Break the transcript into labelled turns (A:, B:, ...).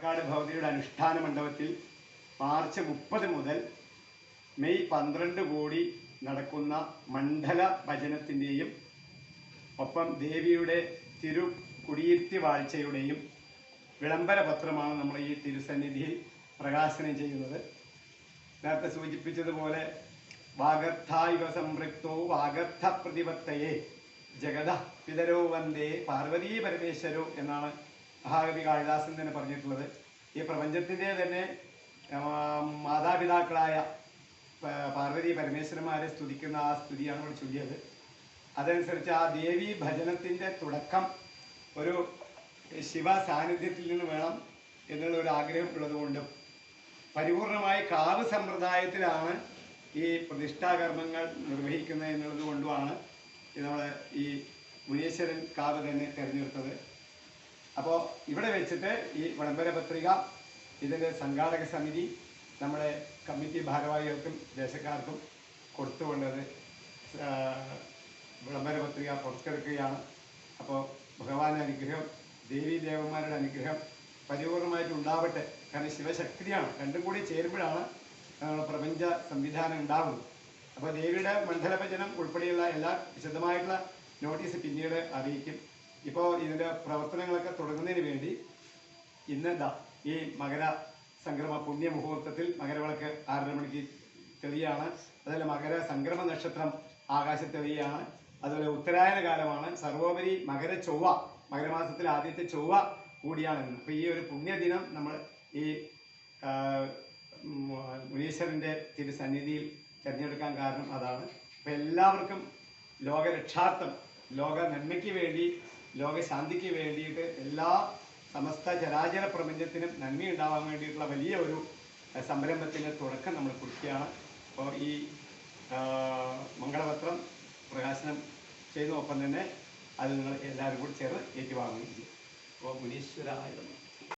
A: പാലക്കാട് ഭവതിയുടെ അനുഷ്ഠാന മണ്ഡപത്തിൽ മാർച്ച് മുപ്പത് മുതൽ മെയ് പന്ത്രണ്ട് കൂടി നടക്കുന്ന മണ്ഡല ഭജനത്തിന്റെയും ഒപ്പം ദേവിയുടെ തിരു കുടിയിരുത്തി വാഴ്ചയുടെയും വിളംബര പത്രമാണ് നമ്മൾ ഈ തിരുസന്നിധിയിൽ പ്രകാശനം ചെയ്യുന്നത്. നേരത്തെ സൂചിപ്പിച്ചതുപോലെ വാഗർത്ഥായുവ സംപൃക്തോ വാഗർത്ഥ പ്രതിപത്തയെ ജഗത പിതരോ വന്ദേ പാർവതീ പരമേശ്വരോ എന്നാണ് മഹാകവി കാളിദാസൻ തന്നെ പറഞ്ഞിട്ടുള്ളത്. ഈ പ്രപഞ്ചത്തിന്റെ തന്നെ മാതാപിതാക്കളായ പാർവതി പരമേശ്വരന്മാരെ സ്തുതിക്കുന്ന ആ സ്തുതിയാണ് ഇവിടെ ചൊല്ലിയത്. അതനുസരിച്ച് ആ ദേവി ഭജനത്തിന്റെ തുടക്കം ഒരു ശിവ സാന്നിധ്യത്തിൽ നിന്ന് വേണം എന്നുള്ള ഒരു ആഗ്രഹം ഉള്ളതുകൊണ്ടും പരിപൂർണമായി കാവ് സമ്പ്രദായത്തിലാണ് ഈ പ്രതിഷ്ഠാകർമ്മങ്ങൾ നിർവഹിക്കുന്നത് എന്നുള്ളത് കൊണ്ടുമാണ് നമ്മൾ ഈ മുനീശ്വരൻ കാവ് തന്നെ തിരഞ്ഞെടുത്തത്. അപ്പോൾ ഇവിടെ വെച്ചിട്ട് ഈ വിളംബര പത്രിക ഇതിന്റെ സംഘാടക സമിതി നമ്മുടെ കമ്മിറ്റി ഭാരവാഹികൾക്കും ദേശക്കാർക്കും കൊടുത്തുകൊണ്ടത് വിളംബര പത്രിക പുറത്തെടുക്കുകയാണ്. അപ്പോൾ ഭഗവാന്റെ അനുഗ്രഹം ദേവീ ദേവന്മാരുടെ അനുഗ്രഹം പരിപൂർണമായിട്ട് ഉണ്ടാവട്ടെ. കാരണം ശിവശക്തിയാണ്. രണ്ടും കൂടി ചേരുമ്പോഴാണ് പ്രപഞ്ച സംവിധാനം ഉണ്ടാവുന്നത്. അപ്പോൾ ദേവിയുടെ മണ്ഡലഭജനം ഉൾപ്പെടെയുള്ള എല്ലാ വിശദമായിട്ടുള്ള നോട്ടീസ് പിന്നീട് അറിയിക്കും. ഇപ്പോൾ ഇതിന്റെ പ്രവർത്തനങ്ങളൊക്കെ തുടങ്ങുന്നതിന് വേണ്ടി ഇന്നെന്താ ഈ മകര സംക്രമ പുണ്യ മുഹൂർത്തത്തിൽ മകരവിളക്ക് ആറര മണിക്ക് തെളിയാണ്. അതുപോലെ മകര സംക്രമ നക്ഷത്രം ആകാശ തെളിയാണ്. അതുപോലെ ഉത്തരായന കാലമാണ്. സർവോപരി മകര ചൊവ്വ മകരമാസത്തിൽ ആദ്യത്തെ ചൊവ്വ കൂടിയാണ് അപ്പോൾ ഈ ഒരു പുണ്യദിനം നമ്മൾ ഈ മുനീശ്വരന്റെ തിരുസന്നിധിയിൽ തിരഞ്ഞെടുക്കാൻ കാരണം അതാണ്. അപ്പം എല്ലാവർക്കും ലോകരക്ഷാർത്ഥം ലോക നന്മയ്ക്ക് വേണ്ടി ലോക ലോകശാന്തിക്ക് വേണ്ടിയിട്ട് എല്ലാ സമസ്ത ചരാചര പ്രപഞ്ചത്തിനും നന്മ ഉണ്ടാവാൻ വേണ്ടിയിട്ടുള്ള വലിയ ഒരു സംരംഭത്തിന്റെ തുടക്കം നമ്മൾ കുറിക്കുകയാണ് അപ്പോൾ ഈ മംഗളപത്രം പ്രകാശനം ചെയ്യുന്ന ഒപ്പം തന്നെ അത് നിങ്ങൾ എല്ലാവരും കൂടി ചേർന്ന് ഏറ്റുവാങ്ങുകയും ചെയ്യും അപ്പോൾ മുനീശ്വരായ.